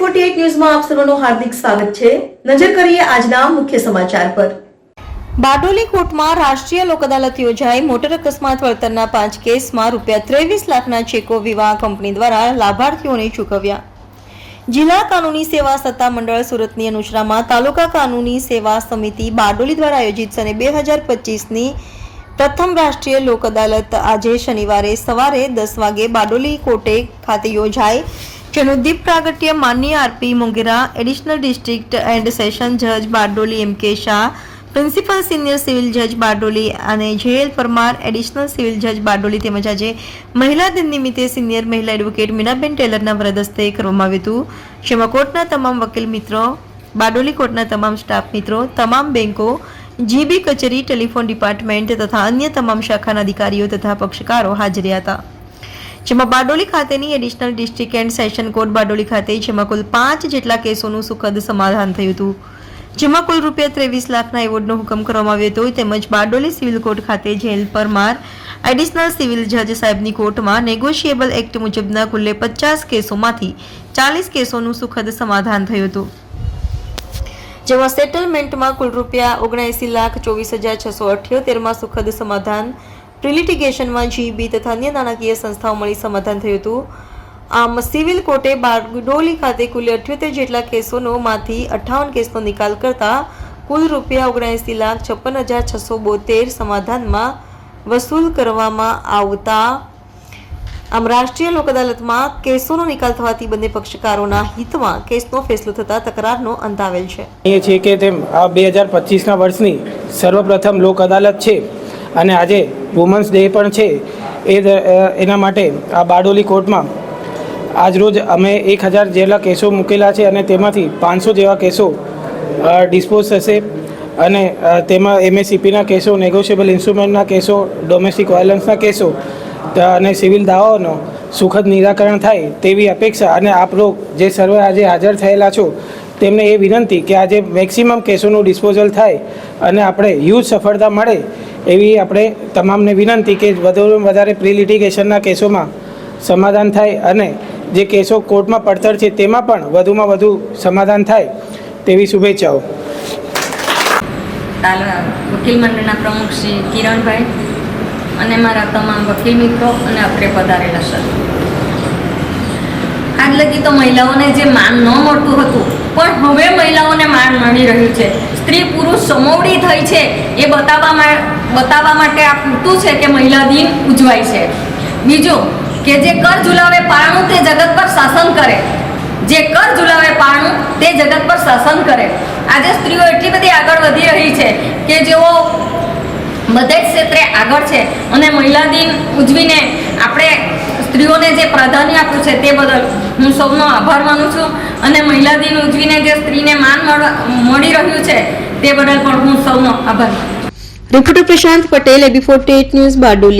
Forty ન્યૂઝમાં આપ સર્વનું હાર્દિક સ્વાગત છે. નજર કરીએ આજના મુખ્ય સમાચાર પર. બારડોલી કોર્ટમાં રાષ્ટ્રીય લોક અદાલત યોજાઈ મોટર અકસ્માત વળતરના પાંચ કેસમાં રૂપિયા ત્રેવીસ લાખના ચેકો વિવાહ કંપની દ્વારા લાભાર્થીઓને ચૂકવ્યા. જિલ્લા કાનૂની સેવા સત્તા મંડળ સુરતની અનુસરામાં તાલુકા કાનૂની સેવા સમિતિ બારડોલી દ્વારા આયોજિત સને બે હજાર પચીસની પ્રથમ રાષ્ટ્રીય લોક અદાલત આજે શનિવારે સવારે દસ વાગે બારડોલી કોર્ટે ખાતે યોજાઈ જેનું પ્રાગટ્ય માનનીય RP Mongera additional district and session જજ બારડોલી એમ કે શાહ પ્રિન્સિપલ સિનિયર સિવિલ જજ બારડોલી અને જેએલ પરમાર એડિશનલ સિવિલ જજ બારડોલી તેમજ આજે મહિલા દિન નિમિત્તે સિનિયર મહિલા એડવોકેટ મીનાબેન ટેલરના વરદ હસ્તે કરવામાં આવ્યું હતું. જેમાં કોર્ટના તમામ વકીલ મિત્રો, બારડોલી કોર્ટના તમામ સ્ટાફ મિત્રો, તમામ બેન્કો જીબી કચેરી, ટેલિફોન ડિપાર્ટમેન્ટ તથા અન્ય તમામ શાખાના અધિકારીઓ તથા પક્ષકારો હાજર હતા. જેમાં બારડોલી ખાતેની additional district and session court Bardoli ખાતે, જેમાં કુલ પાંચ જેટલા કેસોનું સુખદ સમાધાન થયું હતું. જેમાં કુલ રૂપિયા ત્રેવીસ લાખના એવોર્ડનો હુકમ કરવામાં આવ્યો હતો. તેમજ બારડોલી સિવિલ કોર્ટ ખાતે જેલ પરમાર એડિશનલ સિવિલ જજ સાહેબની કોર્ટમાં નેગોશિયેબલ એક્ટ મુજબના કુલ્લે પચાસ કેસોમાંથી ચાલીસ કેસોનું સુખદ સમાધાન થયું હતું. જેમાં સેટલમેન્ટમાં કુલ રૂપિયા ઓગણએંસી લાખ ચોવીસ હજાર છસો અઠ્યોતેરમાં સુખદ સમાધાન પ્રિલિટિગેશનમાં જીબી તથા અન્ય નાણાકીય સંસ્થાઓ મળી સમાધાન થયું હતું. આમ, સિવિલ કોર્ટે બારડોલી ખાતે કુલ અઠ્યોતેર જેટલા કેસોનોમાંથી અઠ્ઠાવન કેસનો નિકાલ કરતા કુલ રૂપિયા ઓગણએંસી લાખ છપ્પન હજાર છસો બોતેર સમાધાનમાં વસૂલ કરવામાં આવતા. આમ, રાષ્ટ્રીય લોક અદાલતમાં કેસોનો નિકાલ થવાથી બંને પક્ષકારોના હિતમાં કેસનો ફેસલો થતા તકરારનો અંત આવેલ છે. એ છે કે તેમ આ બે હજાર પચીસના વર્ષની સર્વપ્રથમ લોક અદાલત છે. અને આજે વુમન્સ ડે પણ છે. એ એના માટે આ બારડોલી કોર્ટમાં આજરોજ અમે એક હજાર જેટલા કેસો મૂકેલા છે અને તેમાંથી પાંચસો જેવા કેસો ડિસ્પોઝ થશે અને તેમાં એમએસસીપીના કેસો નેગોશિયેબલ ઇન્સ્ટ્રુમેન્ટના કેસો ડોમેસ્ટિક વાયલન્સના કેસો અને સિવિલ દાવાઓનો સુખદ નિરાકરણ થાય તેવી અપેક્ષા અને આપ લોક જે સર્વે આજે હાજર થયેલા છો, તેમને એ વિનંતી કે આજે મેક્સિમમ કેસોનું ડિસ્પોઝલ થાય અને આપણે યુઝ સફળતા મળે એવી આપણે તમામને વિનંતી કે વધુમાં વધારે પ્રી લિટિગેશનના કેસોમાં સમાધાન થાય અને જે કેસો કોર્ટમાં પડતર છે તેમાં પણ વધુમાં વધુ સમાધાન થાય તેવી શુભેચ્છાઓ. વકીલ મંડળના પ્રમુખ શ્રી કિરણભાઈ અને મારા તમામ વકીલ મિત્રો અને આપણે પધારેલા સર. આજ લગી તો મહિલાઓને જે માન ન મળતું હતું, પણ હવે મહિલાઓને માન મળી રહ્યું છે. સ્ત્રી પુરુષ સમોવડી થઈ છે એ બતાવવા બતાવવા માટે આ પૂરતું છે કે મહિલા દિન ઉજવાય છે. બીજું, કે જે કર ઝુલાવે પારણું તે જગત પર શાસન કરે. જે કર ઝુલાવે પારણું તે જગત પર શાસન કરે. આજે સ્ત્રીઓ એટલી બધી આગળ વધી રહી છે કે જેઓ બધે જ ક્ષેત્રે આગળ છે અને મહિલા દિન ઉજવીને આપણે સ્ત્રીઓને જે પ્રાધાન્ય આપ્યું છે તે બદલ હું સૌનો આભાર માનું છું અને મહિલા દિન ઉજવીને જે સ્ત્રીને માન મળી રહ્યું છે તે બદલ પણ હું સૌનો આભાર માનું છું. Reporter Prashant Patel A B forty news Bardoli